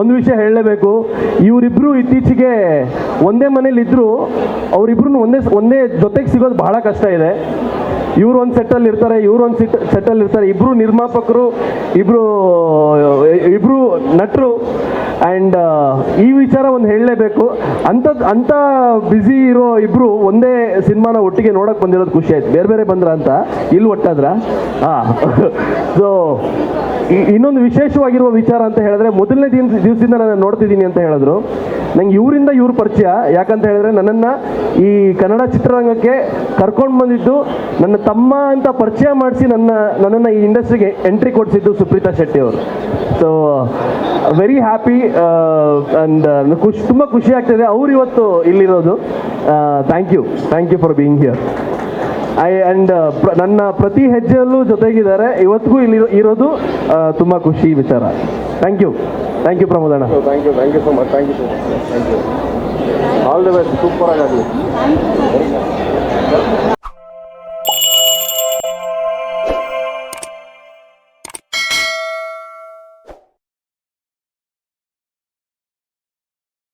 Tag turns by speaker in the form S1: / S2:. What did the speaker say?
S1: ಒಂದು ವಿಷಯ ಹೇಳಲೇಬೇಕು. ಇವರಿಬ್ರು ಇತ್ತೀಚೆಗೆ ಒಂದೇ ಮನೇಲಿ ಇದ್ರು ಅವರಿಬ್ರು ಒಂದೇ ಒಂದೇ ಜೊತೆಗೆ ಸಿಗೋದು ಬಹಳ ಕಷ್ಟ ಇದೆ. ಇವ್ರು ಒಂದು ಸೆಟ್ಟಲ್ಲಿ ಇರ್ತಾರೆ, ಇವ್ರು ಒಂದು ಸಿಟ್, ಸೆಟ್ಟಲ್ಲಿ ಇರ್ತಾರೆ. ಇಬ್ರು ನಿರ್ಮಾಪಕರು, ಇಬ್ರು ಇಬ್ರು ನಟರು ಆ್ಯಂಡ್ ಈ ವಿಚಾರ ಒಂದು ಹೇಳಲೇಬೇಕು. ಅಂಥದ್ದು ಅಂಥ ಬ್ಯುಸಿ ಇರೋ ಇಬ್ಬರು ಒಂದೇ ಸಿನಿಮಾನ ಒಟ್ಟಿಗೆ ನೋಡೋಕೆ ಬಂದಿರೋದು ಖುಷಿ ಆಯ್ತು. ಬೇರೆ ಬೇರೆ ಬಂದ್ರ ಅಂತ. ಇಲ್ಲಿ ಒಟ್ಟಾದ್ರ? ಹಾಂ. ಸೊ ಇನ್ನೊಂದು ವಿಶೇಷವಾಗಿರುವ ವಿಚಾರ ಅಂತ ಹೇಳಿದ್ರೆ, ಮೊದಲನೇ ದಿನ, ದಿವಸದಿಂದ ನಾನು ನೋಡ್ತಿದ್ದೀನಿ ಅಂತ ಹೇಳಿದ್ರು. ನಂಗೆ ಇವರಿಂದ ಇವ್ರ ಪರಿಚಯ. ಯಾಕಂತ ಹೇಳಿದ್ರೆ, ನನ್ನನ್ನು ಈ ಕನ್ನಡ ಚಿತ್ರರಂಗಕ್ಕೆ ಕರ್ಕೊಂಡು ಬಂದಿದ್ದು, ನನ್ನ ತಮ್ಮ ಅಂತ ಪರಿಚಯ ಮಾಡಿಸಿ ನನ್ನ, ನನ್ನನ್ನು ಈ ಇಂಡಸ್ಟ್ರಿಗೆ ಎಂಟ್ರಿ ಕೊಡಿಸಿದ್ದು ಸುಪ್ರೀತಾ ಶೆಟ್ಟಿ ಅವರು. ಸೊ ವೆರಿ ಹ್ಯಾಪಿ ಅಂಡ್ ಖುಷಿ ತುಂಬ ಖುಷಿ ಆಗ್ತಿದೆ. ಅವ್ರು ಇವತ್ತು ಇಲ್ಲಿರೋದು. Thank you thank you for being here I and ನನ್ನ ಪ್ರತಿ ಹೆಜ್ಜೆಯಲ್ಲೂ ಜೊತೆಗಿದ್ದಾರೆ. ಇವತ್ತಿಗೂ ಇಲ್ಲಿ ಇರೋದು ಆ, ತುಂಬ ಖುಷಿ ವಿಚಾರ. Thank you thank you Pramod ಅಣ್ಣ.
S2: Thank you thank you so much thank you so much thank you all the best super ಆಗಿ